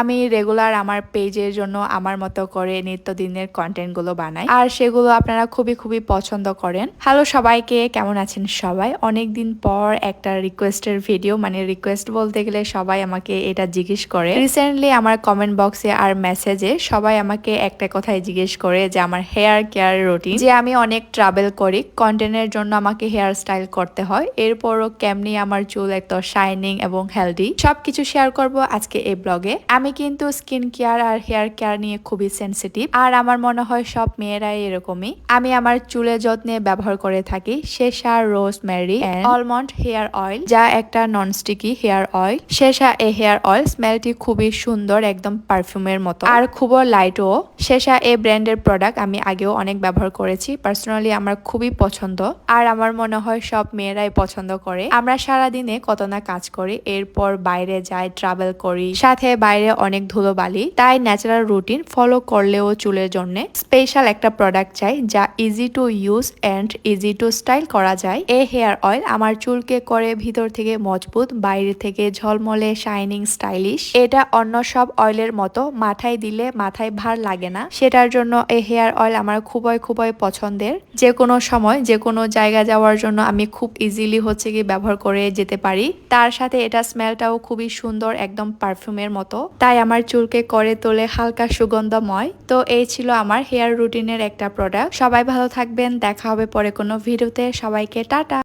আমি রেগুলার আমার পেজের জন্য আমার মতো করে নিত্যদিনের কন্টেন্টগুলো বানাই। আর সেগুলো আপনারা খুবই খুবই পছন্দ করেন। হ্যালো সবাইকে, কেমন আছেন সবাই? অনেক দিন পর একটা রিকোয়েস্টের ভিডিও মানে রিকোয়েস্ট বলতে গেলে সবাই আমাকে এটা জিজ্ঞেস করে। রিসেন্টলি আমার কমেন্ট বক্সে আর মেসেজে সবাই আমাকে একটা কথাই জিজ্ঞেস করে যে আমার হেয়ার কেয়ার রুটিন যে আমি অনেক ট্রাভেল করি কন্টেন্টের জন্য আমাকে হেয়ার স্টাইল করতে হয়। এরপরও কেমনি আমার চুল এত শাইনিং এবং হেলদি সবকিছু শেয়ার করব আজকে এই ব্লগে আমি কিন্তু স্কিন কেয়ার আর হেয়ার কেয়ার নিয়ে খুবই সেন্সিটিভ আর আমার মনে হয় সব মেয়েরাই এরকমই। আমি আমার চুলের যত্নে ব্যবহার করে থাকি Sesa rosemary almond hair oil যা একটা non sticky hair oil Sesa এ হেয়ার অয়েল স্মেলটি খুবই সুন্দর, একদম পারফিউমের মতো। আর খুবই লাইটও শেষা এ ব্র্যান্ডের প্রোডাক্ট আমি আগেও অনেক ব্যবহার করেছি পার্সোনালি আমার খুবই পছন্দ। আর আমার মনে হয় সব মেয়েরাই পছন্দ করে। আমরা সারাদিনে কত না কাজ করি, এরপর বাইরে যাই ট্রাভেল করি। সাথে বাইরে অনেক ধুলোবালি তাই ন্যাচারাল রুটিন ফলো করলেও চুলের জন্য স্পেশাল একটা প্রোডাক্ট চাই যা easy to use and easy to style করা যায়। এই হেয়ার অয়েল আমার চুলকে করে ভিতর থেকে মজবুত, বাইরে থেকে ঝলমলে শাইনিং স্টাইলিশ এটা অন্য সব অয়েলের মতো মাথায় দিলে মাথায় ভার লাগে না। সেটার জন্য এই হেয়ার অয়েল আমার খুবই খুবই পছন্দের। যে কোনো সময় যে কোনো জায়গা যাওয়ার জন্য আমি খুব ইজিলি হচ্ছে কি ব্যবহার করে যেতে পারি। তার সাথে এটা স্মেলটাও খুবই সুন্দর, একদম পারফিউমের মতো। তাই আমার চুলকে করে তোলে হালকা সুগন্ধময়। তো এই ছিল আমার হেয়ার রুটিনের একটা প্রোডাক্ট সবাই ভালো থাকবেন, দেখা হবে পরে কোনো ভিডিওতে সবাইকে টাটা।